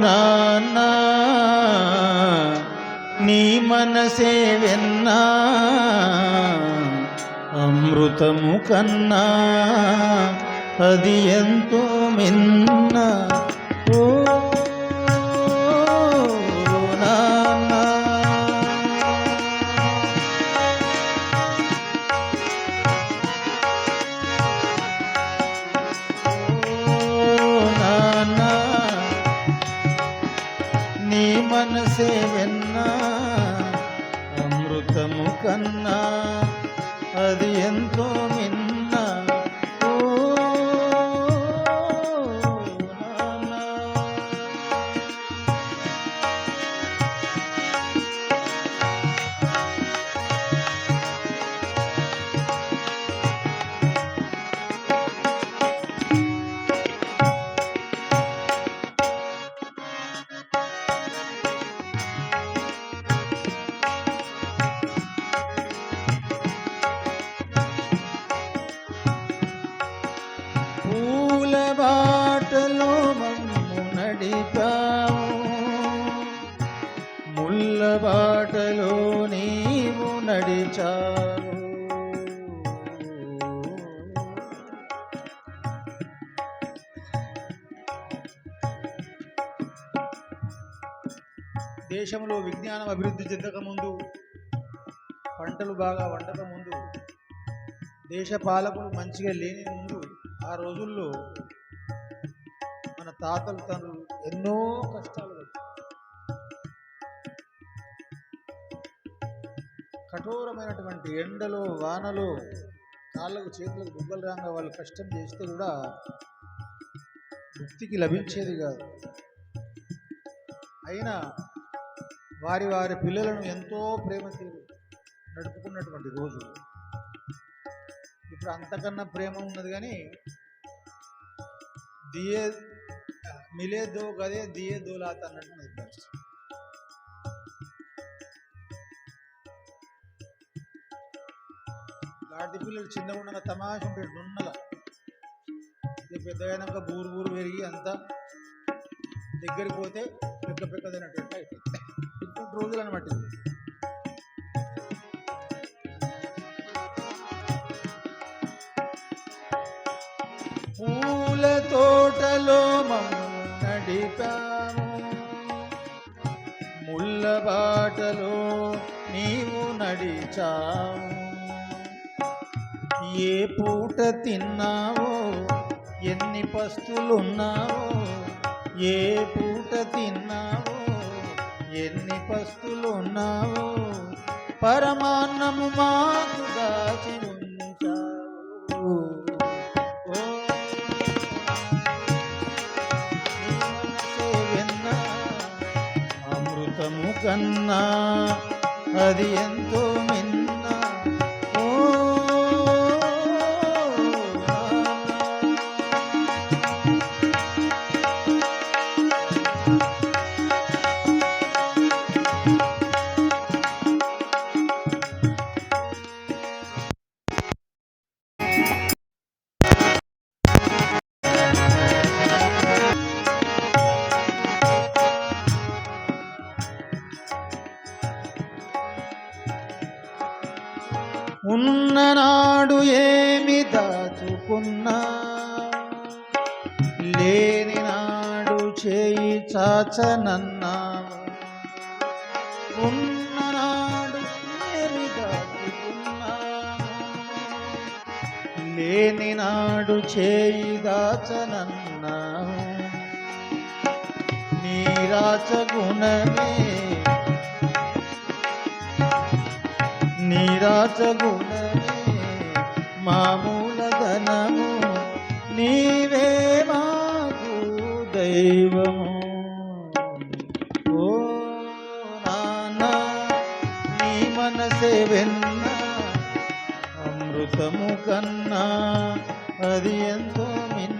నాన్న నీ మనసే వెన్నా అమృతము కన్నా అది ఎంతో మిన్న. ఓ కన్నా అది ఎంతో దేశంలో విజ్ఞానం అభివృద్ధి చెందకముందు పంటలు బాగా వండక ముందు దేశ పాలకులు మంచిగా లేని ముందు ఆ రోజుల్లో మన తాతలు తండ్రులు ఎన్నో కష్టాలు కఠోరమైనటువంటి ఎండలో వానలో కాళ్ళకు చేతులకు బుగ్గలు రాగా వాళ్ళు కష్టం చేస్తే కూడా ముక్తికి లభించేది కాదు. అయినా వారి వారి పిల్లలను ఎంతో ప్రేమ తీరు నడుపుకున్నటువంటి రోజు. ఇప్పుడు అంతకన్నా ప్రేమ ఉన్నది కానీ దియే మిలే దో గదే దియే దోలాత అన్నట్టు ఉన్నది పిల్లలు చిన్నగా ఉండగా తమాష ఉంటాడు నున్నగా. పెద్దగా బూరు బూరు పెరిగి అంతా దగ్గరికి పోతే పెద్ద పెద్దదైనటువంటి లైట్ ఇటువంటి రోజులు అనమాట ఇవి. పూల తోటలో నడిపాము. ముళ్ళ బాటలో నీవు నడిచావు ఏ పూట తిన్నావో ఎన్ని పస్తులున్నావో ఏ పూట తిన్నావో ఎన్ని పస్తులున్నావో పరమాన్నము మాకు దాచి ఉంచావు అమృతము కన్నా అది ఎంతో మిన్న ఉన్ననాడు ఏమి దాచుకున్నా లేని నాడు చేయి చాచనన్నావు ఉన్ననాడు ఏమి దాచుకున్నా లేని నాడు చేయి దాచనన్నావు నీరాచ గుణమే నీరాజ మామూల ధనము. నీవే మాకు దైవము. ఓ నాన్న నీ మనసే వెన్న అమృతము కన్నా అది ఎంతో మిన్న